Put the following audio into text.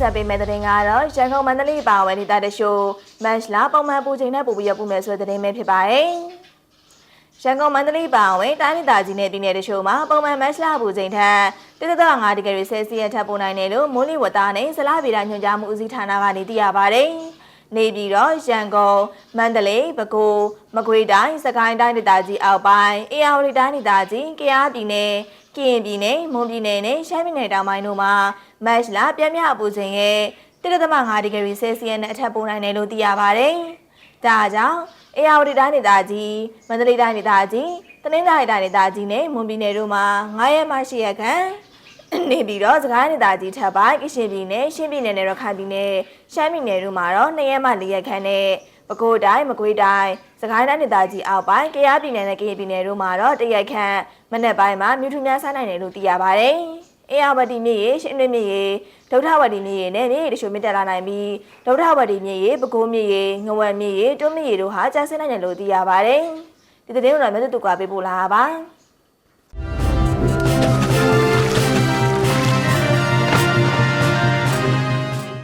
ဆက်ပေးမယ့်သတင်းကတော့ရန်ကုန်မန္တလေးပါဝင်ဒေသတချို့မတ်လပုံမှန်ပူချိန်နဲ့ပူပြီးရပူမယ်ဆိုတဲ့သတင်းပဲဖြစ်ပါတယ်။ရန်ကုန်မန္တလေးပါဝင်တိုင်းဒေသကြီးနဲ့ပြည်နယ်တချို့မှာပုံမှန်မတ်လပူချိန်ထက်1.5ဒီဂရီဆယ်စီယပ်ထပ်ပိုနိုင်တယ်လို့မိုးလေဝသနဲ့ဇလဗေဒညွှန်ကြားမှုဦးစီးဌာနကနေသိရပါတယ်။ နေပြည်တော်ရန်ကုန်မန္တလေးပဲခူးမကွေးတိုင်းစကိုင်းတိုင်းဒေသကြီးအောက်ပိုင်းအေရဝတီတိုင်းဒေသကြီးကယားပြည်နယ်ကရင်ပြည်နယ်မွန်ပြည်နယ်နဲ့ရှမ်းပြည်နယ်တောင်ပိုင်းတို့မှာမတ်လပြင်းပြအပူချိန်ရဲ့1.5ဒီဂရီဆယ်စီယပ်နဲ့အထက်ပိုနိုင်တယ်လို့သိရပါတယ်။ဒါကြောင့်အေရဝတီတိုင်းဒေသကြီးမန္တလေးတိုင်းဒေသကြီးတနင်္သာရီတိုင်းဒေသကြီးနဲ့မွန်ပြည်နယ်တို့မှာ9ရက်မှ10ရက်ခန့် နေပြီးတော့စကိုင်းဒေသကြီးထပ်ပိုင်းကရှင်ပြည်နယ်ရှင်းပြည်နယ်နဲ့ရခိုင်ပြည်နယ်ရှမ်းပြည်နယ်တို့မှာတော့2ရက်မှ4ရက်ခန့်နဲ့ပဲခူးတိုင်းမကွေးတိုင်းစကိုင်းတိုင်းဒေသကြီးအောက်ပိုင်းကယားပြည်နယ်နဲ့ကရင်ပြည်နယ်တို့မှာတော့1ရက်ခန့်မနက်ပိုင်းမှာမြူထူများဆိုင်နိုင်တယ်လို့သိရပါတယ်။အေယာဝတီမြေရေရှင်းတွင်းမြေရေဒုထဝတီမြေရေနဲ့မြေရေတချို့မြင့်တက်လာနိုင်ပြီးဒုထဝတီမြေရေပဲခူးမြေရေငဝက်မြေရေတွန်းမြေရေတို့ဟာကျဆင်းနိုင်တယ်လို့သိရပါတယ်။ဒီသတင်းကိုတော့မြတ်တူကပေးပို့လာတာပါ။